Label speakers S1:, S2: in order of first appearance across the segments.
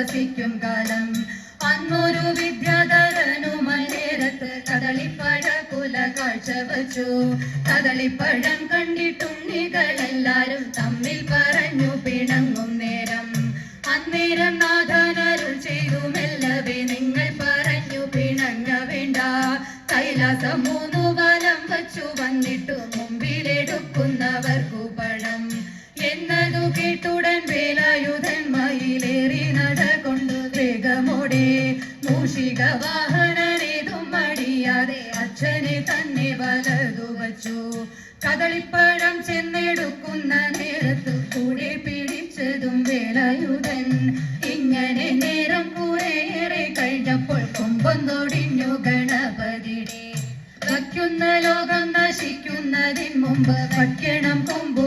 S1: വികസിക്കും കാലം. അന്നൊരു വിദ്യാധരനു മലേരത്ത് കദളിപ്പഴ കുല കാഴ്ച വച്ചു കദളിപ്പഴം കണ്ടിട്ടുണ്ണികളെല്ലാരും തമ്മിൽ മൂഷിക വാഹനനേതും മടിയാതെ അച്ഛനെ തന്നെ വലതു വച്ചു. കദളിപ്പഴം ചെന്നെടുക്കുന്ന നേരത്തു കൂടെ പിടിച്ചതും വേലായുധൻ ഇങ്ങനെ നേരം കുറേയേറെ കഴിഞ്ഞപ്പോൾ കൊമ്പൊന്നൊടിഞ്ഞു ഗണപതിടെ. വയ്ക്കുന്ന ലോകം നശിക്കുന്നതിന് മുമ്പ് വയ്ക്കണം കൊമ്പു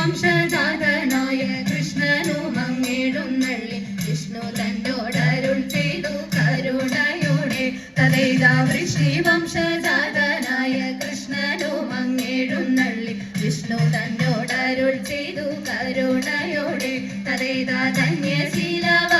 S1: വംശജാതനായ കൃഷ്ണനും വിഷ്ണു ചെയ്തു കരുണയോടെ. തലൈതാ വൃഷ്ണി വംശജാതനായ വിഷ്ണു തന്നോടരുൾ ചെയ്തു കരുണയോടെ. തലൈതാ ധന്യശീലവര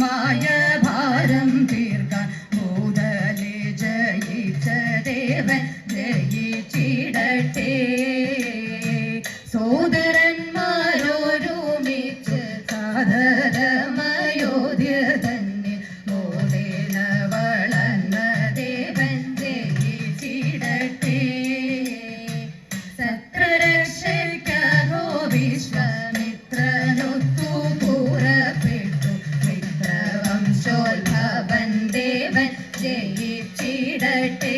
S1: Mahamaya Bhagavan. ജയിച്ചിടട്ടെ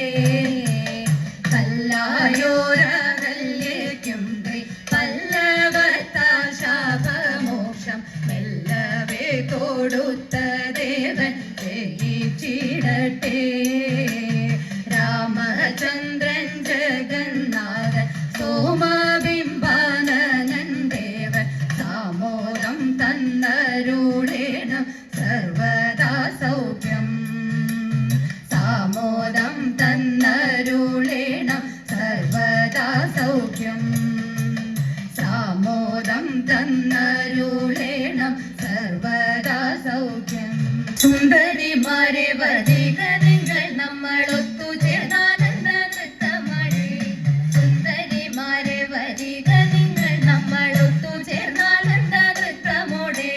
S1: കല്ലായോരകല്യേക്കും പല്ലവത്താൽ ശാപമോക്ഷം മെല്ലവേ കൊടുത്ത ദേവൻ രാമചന്ദ്രൻ ജഗന്നാഥൻ സോമബിംബാനനൻ നിങ്ങൾ നമ്മൾ ഒത്തുചേർന്നാനന്ദ നൃത്തമണി സുന്ദരിമാരെ വരിക നിങ്ങൾ നമ്മൾ ഒത്തുചേർന്നാനന്ദ നൃത്തമോടെ.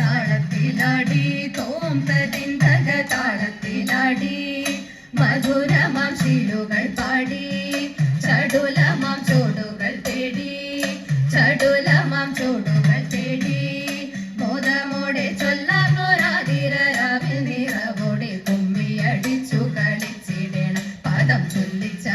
S1: താളത്തിലാടി തോം പദം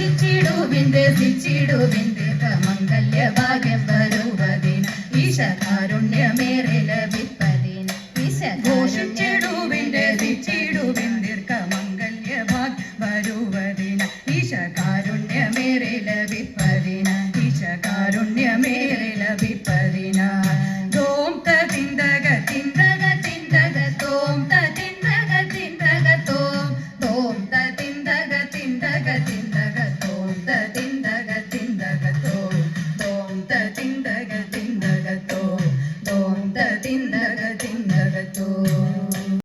S1: ശിച്ചിടുവിന്റെ ശിച്ചിടുവിന്റെ മംഗല്യ ഭാഗ്യം വരുവതിന്. ഈശ കാരുണ്യമേറെ ലഭിപ്പതിന്. ഈശ ഘോഷിച്ചിടുവിന്റെ ശിച്ചിടുവിന്തിർക്ക മംഗല്യ ഭാഗ്യം വരുവതിന്. ഈശ കാരുണ്യമേറെ ലഭിപ്പതിന്. ഈശ കാരുണ്യമേറെ ലഭിപ്പതിന്. തോം തിന്തക
S2: തിന്തക തിന്തക തോം തിന്തക